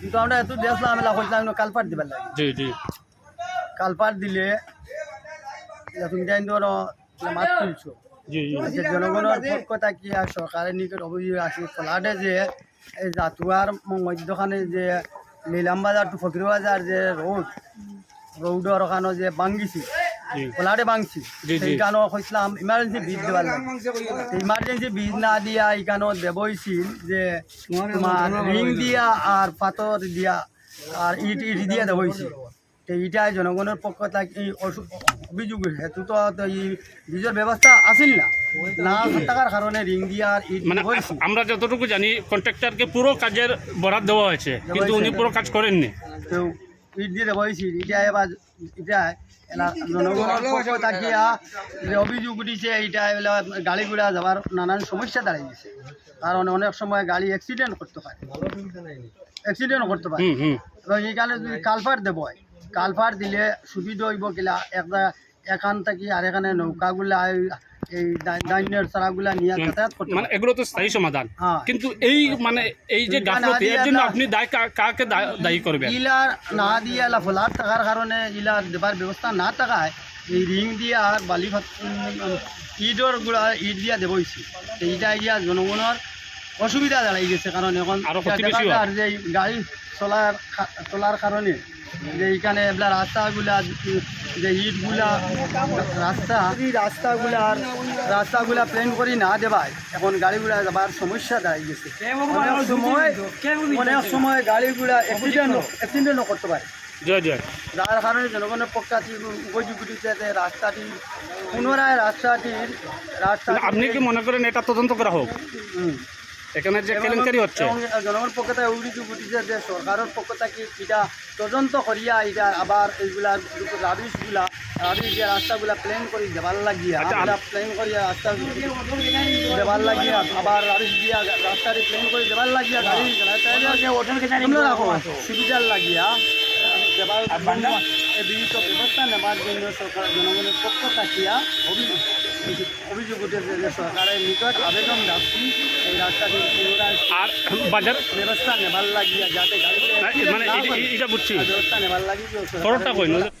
কিন্তু আমরা এত এলা কইলাম না কালপাট দিবার লাগে। জি জি। কালপাট দিলে তুমি জানি ধরো মাত তুলছো। জনগণের পক্ষ থাকিয়া সরকারের নিকট অভিযোগ আছে ফলাটে যে এই জাতুয়ার মধ্যখানে যে নীলাম বাজার টু ফকির বাজার যে রোড রোডর ওখানে যে ভাঙ্গিছি। ফলাটে ভাঙছি। সেইখানেও কইছিলাম ইমার্জেন্সি বীজ লাগে। ইমার্জেন্সি বীজ না দিয়া এইখানেও দেবইছিল যে তোমার রিং দিয়া আর পাথর দিয়া আর ইট ইট দিয়া দেবইছিল তো এইটাই জনগণের পক্ষ থেকে এই অভিযোগ হেতু তো তো এই বীজের ব্যবস্থা আসিল না। না থাকার কারণে রিং দিয়া আর ইট মানে আমরা যতটুকু জানি কন্ট্রাক্টরকে পুরো কাজের বরাদ দেওয়া হয়েছে কিন্তু উনি পুরো কাজ করেননি। তো ইট দিয়ে দেবইছিল এটা এবার এটা জনগণের যে অভিযোগ উঠিছে এইটা এলা গাড়ি ঘোড়া যাওয়ার নানান সমস্যা দাঁড়িয়ে গেছে। কারণ অনেক সময় গাড়ি অ্যাক্সিডেন্ট করতে পারে। অ্যাক্সিডেন্ট করতে পারে। হুম হুম। এবং এইখানে যদি কালপার দেব কালপার দিলে সুবিধা হইব কিলা একটা এখান থেকে আর এখানে নৌকাগুলা এই- এই ডাইনের নিয়ে যাতায়াত করতে মানে এগুলো তো স্থায়ী সমাধান। হ্যাঁ। কিন্তু এই মানে এই যে গাফলতি এর জন্য আপনি দায় কা- কাকে দায়ী করবেন? না দিয়ে এলা ফলার থাকার কারণে ইলা দেবার ব্যবস্থা না থাকায় এই রিং দিয়ে আর বালি ইটর গুড়া ইট দিয়া দেবইছি এইটা ইয়া জনগণের অসুবিধা দাঁড়াই গেছে কারণ এখন আরও আর যে গাড়ি চলার চলার কারণে যে এইখানে এগুলা রাস্তাগুলা যে ইটগুলা রাস্তা এই রাস্তাগুলার রাস্তাগুলা প্লেন করি না দেবায় এখন গাড়িগুলা যাবার সমস্যা দাঁড়াই গেছে। অনেক সময় অনেক সময় গাড়িগুলা অ্যাক্সিডেন্ট অ্যাক্সিডেন্টও করতে পারে। যার কারণে জনগণের পক্ষে অভিযোগ উঠেছে যে রাস্তাটি পুনরায় রাস্তাটির রাস্তা আপনি কি মনে করেন এটা তদন্ত করা হোক? এখানে যে কেলেঙ্কারি হচ্ছে। জনগণের পক্ষ থেকে অভিযোগ উঠেছে যে সরকারের পক্ষ থেকে এটা তদন্ত করিয়া এটা আবার এইগুলা রাবিশগুলা রাবিশ যে রাস্তাগুলা প্লেন করে দেবার লাগিয়া আচ্ছা, প্লেন করিয়া রাস্তা দেবার লাগিয়া আবার রাবিশ দিয়া রাস্তাটি প্লেন করে দেবার লাগিয়া গাড়ি রাখো সুবিধার লাগিয়া দেবার এই বিহিত ব্যবস্থা নেবার জন্য সরকার জনগণের পক্ষ থাকিয়া অভিযোগ অভিযোগ উঠেছে যে সরকারের নিকট আবেদন রাখছি এই রাস্তাটি পুনরায় আর বাজার? ব্যবস্থা নেবার লাগিয়া যাতে গাড়ি মানে এটা- বুঝছি। ব্যবস্থা নেবার লাগিয়ে কই? নইলে-